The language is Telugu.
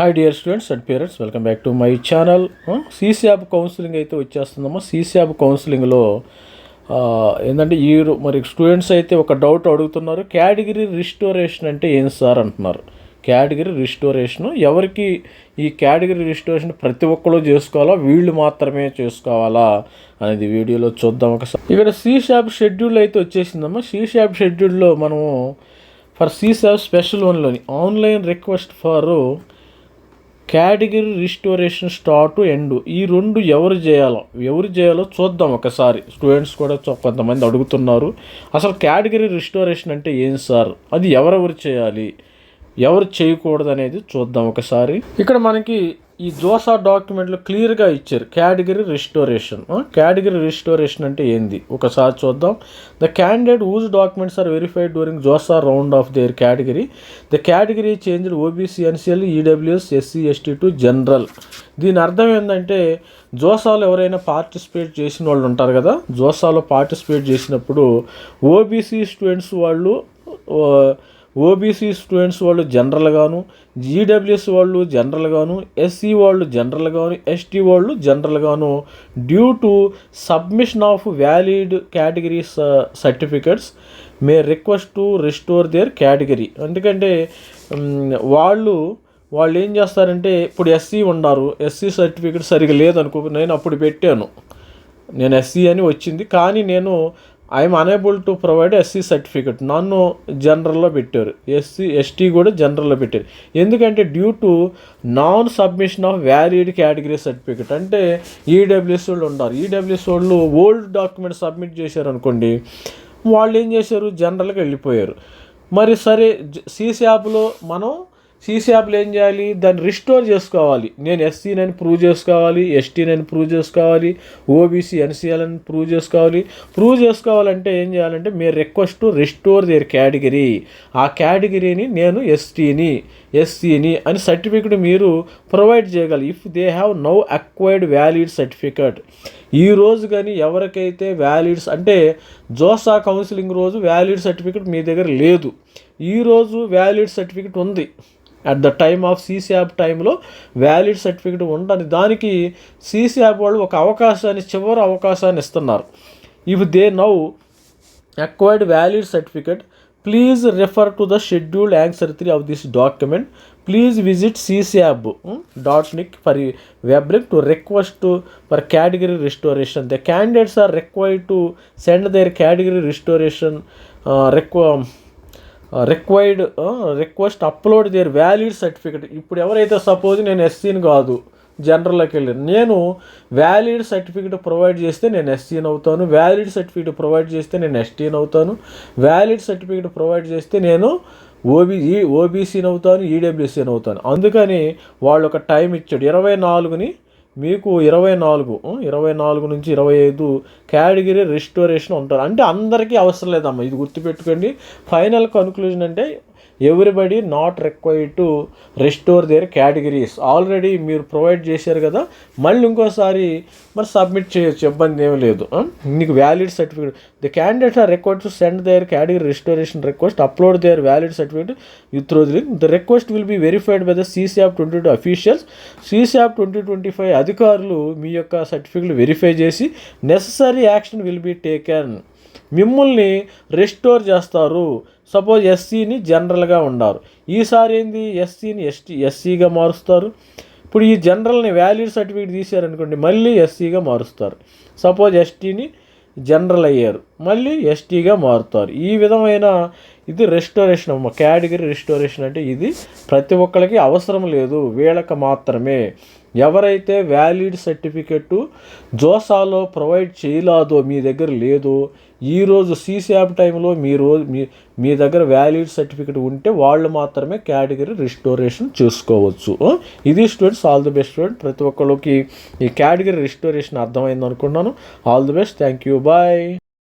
Hi dear students and parents welcome back to my channel CSAB counselling అయితే వచ్చేస్తుందమ్మా. సీసీఆబ్ కౌన్సిలింగ్లో ఏంటంటే ఈ మరి స్టూడెంట్స్ అయితే ఒక డౌట్ అడుగుతున్నారు. కేటగిరీ రిస్టోరేషన్ అంటే ఏం సార్ అంటున్నారు? కేటగిరీ రిస్టోరేషన్ ఎవరికి ఈ కేటగిరీ రిస్టోరేషన్ ప్రతి ఒక్కరు చేసుకోవాలా? వీళ్ళు మాత్రమే చేసుకోవాలా? అనేది వీడియోలో చూద్దాం ఒకసారి. ఇక్కడ సీ షాప్ షెడ్యూల్ అయితే వచ్చేసిందమ్మా. సీ షాప్ షెడ్యూల్లో మనము for CSAB special వన్లోని online request for category restoration start end. ఈ రెండు ఎవరు చేయాలో ఎవరు చేయాలో చూద్దాం ఒకసారి. స్టూడెంట్స్ కూడా కొంతమంది అడుగుతున్నారు. అసలు కేటగిరీ రిస్టోరేషన్ అంటే ఏం సార్? అది ఎవరెవరు చేయాలి? ఎవరు చేయకూడదు అనేది చూద్దాం ఒకసారి. ఇక్కడ మనకి ఈ జోసా డాక్యుమెంట్లో క్లియర్గా ఇచ్చారు. Category restoration. కేటగిరీ రిస్టోరేషన్ అంటే ఏంది? ఒకసారి చూద్దాం. The candidate whose documents are verified during JoSAA round of their category. The category change OBC NCL EWS SC ST to general దీని అర్థం ఏంటంటే జోసాలో ఎవరైనా పార్టిసిపేట్ చేసిన వాళ్ళు ఉంటారు కదా? జోసాలో పార్టిసిపేట్ చేసినప్పుడు ఓబీసీ స్టూడెంట్స్ వాళ్ళు ఓబీసీ స్టూడెంట్స్ వాళ్ళు జనరల్గాను జీడబ్ల్యూఎస్ వాళ్ళు జనరల్గాను ఎస్సీ వాళ్ళు జనరల్గాను ఎస్టీ వాళ్ళు జనరల్గాను due to submission of valid category certificates may request to restore their category. ఎందుకంటే వాళ్ళు వాళ్ళు ఏం చేస్తారంటే ఇప్పుడు ఎస్సీ ఉన్నారు ఎస్సీ సర్టిఫికెట్ సరిగా లేదనుకో నేను అప్పుడు పెట్టాను. నేను ఎస్సీ అని వచ్చింది కానీ నేను I'm unable to provide SC certificate నన్ను జనరల్లో పెట్టారు. ఎస్సీ ఎస్టీ కూడా జనరల్లో పెట్టారు. ఎందుకంటే due to non submission of valid category certificate అంటే ఈడబ్ల్యూఎస్ వాళ్ళు ఉన్నారు. ఈడబ్ల్యూఎస్ వాళ్ళు ఓల్డ్ డాక్యుమెంట్ సబ్మిట్ చేశారు అనుకోండి వాళ్ళు ఏం చేశారు? జనరల్గా వెళ్ళిపోయారు. మరి సరే సీసీ యాప్లో మనం సీసీ యాప్లు ఏం చేయాలి? దాన్ని రిస్టోర్ చేసుకోవాలి. నేను ఎస్సీనని ప్రూవ్ చేసుకోవాలి ఎస్టీనని ప్రూవ్ చేసుకోవాలి ఓబీసీ ఎన్సీఎల్ అని ప్రూవ్ చేసుకోవాలి. ప్రూవ్ చేసుకోవాలంటే ఏం చేయాలంటే మీరు రిక్వెస్ట్ రిస్టోర్ దేర్ కేటగిరీ ఆ కేటగిరీని నేను ఎస్టీని ఎస్సీని అని సర్టిఫికెట్ మీరు ప్రొవైడ్ చేయగలరు. If they have now acquired valid certificate ఈ రోజు కానీ ఎవరికైతే వ్యాలిడ్స్ అంటే జోసా కౌన్సిలింగ్ రోజు వ్యాలిడ్ సర్టిఫికెట్ మీ దగ్గర లేదు. ఈ రోజు వ్యాలిడ్ సర్టిఫికెట్ ఉంది. At the time of CSAB టైంలో వ్యాలిడ్ సర్టిఫికేట్ ఉండాలి దానికి సీసీ యాప్ వాళ్ళు ఒక అవకాశాన్ని చివరి అవకాశాన్ని ఇస్తున్నారు. If they now acquired valid certificate please refer to the scheduled answer three of this document please visit CC CSAB dot nic for weblink to request for category restoration the candidates are required to send their category restoration రిక్వ required request upload their valid certificate ఇప్పుడు ఎవరైతే సపోజ్ నేను ఎస్సీని కాదు జనరల్లోకి వెళ్ళి నేను వ్యాలిడ్ సర్టిఫికెట్ ప్రొవైడ్ చేస్తే నేను ఎస్సీని అవుతాను వ్యాలిడ్ సర్టిఫికెట్ ప్రొవైడ్ చేస్తే నేను ఎస్టీని అవుతాను వ్యాలిడ్ సర్టిఫికెట్ ప్రొవైడ్ చేస్తే నేను ఓబీ ఓబీసీని అవుతాను ఈడబ్ల్యూసీని అవుతాను. అందుకని వాళ్ళు ఒక టైం ఇచ్చాడు. ఇరవై నాలుగుని మీకు ఇరవై నాలుగు ఇరవై నాలుగు నుంచి ఇరవై ఐదు కేటగిరీ రిస్టోరేషన్ ఉంటారు. అంటే అందరికీ అవసరం లేదమ్మా. ఇది గుర్తుపెట్టుకోండి. ఫైనల్ కన్క్లూజన్ అంటే everybody not required to restore their categories already మీరు ప్రొవైడ్ చేశారు కదా మళ్ళీ ఇంకోసారి మరి సబ్మిట్ చేయొచ్చు ఇబ్బంది ఏమీ లేదు. నీకు మీకు valid certificate the candidate are required to send their category restoration request upload their valid certificate you through the link the request will be verified by the CSAB twenty two officials CSAB twenty twenty five అధికారులు మీ యొక్క సర్టిఫికేట్లు వెరిఫై చేసి necessary action will be taken మిమ్మల్ని రెస్టోర్ చేస్తారు. సపోజ్ ఎస్సీని జనరల్గా ఉండారు. ఈసారి ఏంది? ఎస్సీని ఎస్టీ ఎస్సీగా మారుస్తారు. ఇప్పుడు ఈ జనరల్ని వ్యాలిడ్ సర్టిఫికేట్ తీశారనుకోండి మళ్ళీ ఎస్సీగా మారుస్తారు. సపోజ్ ఎస్టీని జనరల్ అయ్యారు మళ్ళీ ఎస్టీగా మారుతారు. ఈ విధమైన ఇది రెస్టోరేషన్ అమ్మ. కేటగిరీ రెస్టోరేషన్ అంటే ఇది ప్రతి ఒక్కరికి అవసరం లేదు. వీళ్ళకి మాత్రమే. ఎవరైతే వ్యాలిడ్ సర్టిఫికెట్ జోసాలో ప్రొవైడ్ చేయలేదో మీ దగ్గర లేదో ఈరోజు సీసీ టైంలో మీ రోజు మీ మీ దగ్గర వ్యాలిడ్ సర్టిఫికెట్ ఉంటే వాళ్ళు మాత్రమే కేటగిరీ రిస్టోరేషన్ చేసుకోవచ్చు. ఇది students all the best student. ప్రతి ఒక్కరికి ఈ కేటగిరీ రిస్టోరేషన్ అర్థమైంది అనుకున్నాను all the best. Thank you. Bye.